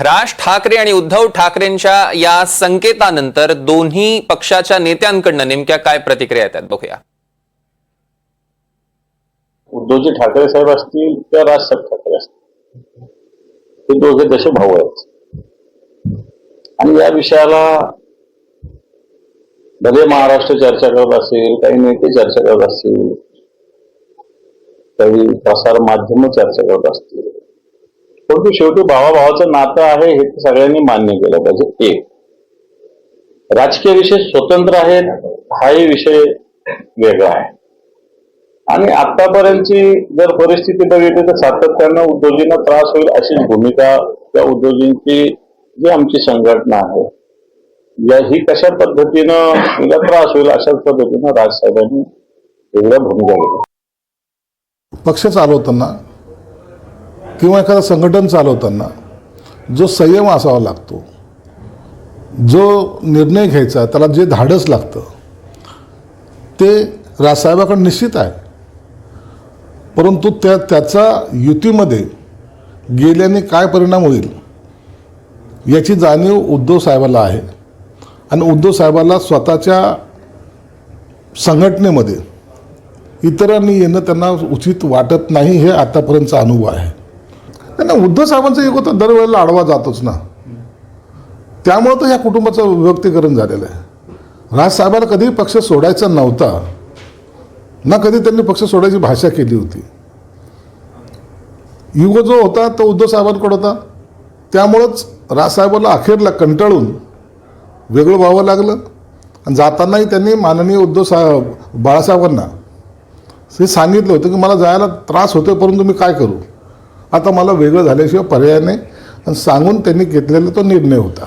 राज ठाकरे आणि उद्धव ठाकरेंच्या या संकेतानंतर दोन्ही पक्षाच्या नेत्यांकडनं नेमक्या काय प्रतिक्रिया येतात? बघूया. उद्धवजी ठाकरे साहेब असतील किंवा राजसाहेब ठाकरे असतील. हे दोघे तसे भाऊ आहेत. आणि या विषयाला भले महाराष्ट्र चर्चा करत असेल काही नेते चर्चा करत असतील काही प्रसार माध्यम चर्चा करत असतील परंतु शेवटी भावाभावाचं नातं आहे हे सगळ्यांनी मान्य केलं पाहिजे. एक. राजकीय विषय स्वतंत्र आहेत हाही विषय वेगळा आहे. आणि आतापर्यंतची जर परिस्थिती बघितली तर सातत्यानं उद्योजींना त्रास होईल अशी भूमिका त्या उद्योजींची जी आमची संघटना आहे. या ही कशा पद्धतीनं तिला त्रास होईल अशाच पद्धतीनं राजसाहेबांनी एवढ्या भूमिका घेतल्या पक्ष चालवताना किंवा एखादं संघटन चालवताना जो संयम असावा लागतो जो निर्णय घ्यायचा त्याला जे धाडस लागतं ते राजसाहेबाकडे निश्चित आहे. परंतु त्या त्याचा युतीमध्ये गेल्याने काय परिणाम होईल याची जाणीव उद्धव साहेबाला आहे. आणि उद्धव साहेबाला स्वतःच्या संघटनेमध्ये इतरांनी येणं त्यांना उचित वाटत नाही हे आतापर्यंतचा अनुभव आहे. त्यांना उद्धव साहेबांचं एक होतं दरवेळेला आडवा जातोच ना. त्यामुळं तर ह्या कुटुंबाचं विभक्तीकरण झालेलं आहे. राजसाहेबाला कधीही पक्ष सोडायचा नव्हता ना कधी त्यांनी पक्ष सोडायची भाषा केली होती. युग जो होता तो उद्धव साहेबांकडे होता. त्यामुळंच राजसाहेबांना अखेरला कंटाळून वेगळं व्हावं लागलं. आणि जातानाही त्यांनी माननीय उद्धव साहेब बाळासाहेबांना हे सांगितलं होतं की मला जायला त्रास होतो परंतु मी काय करू? आता मला वेगळं झाल्याशिवाय पर्याय नाही. आणि सांगून त्यांनी घेतलेला तो निर्णय होता.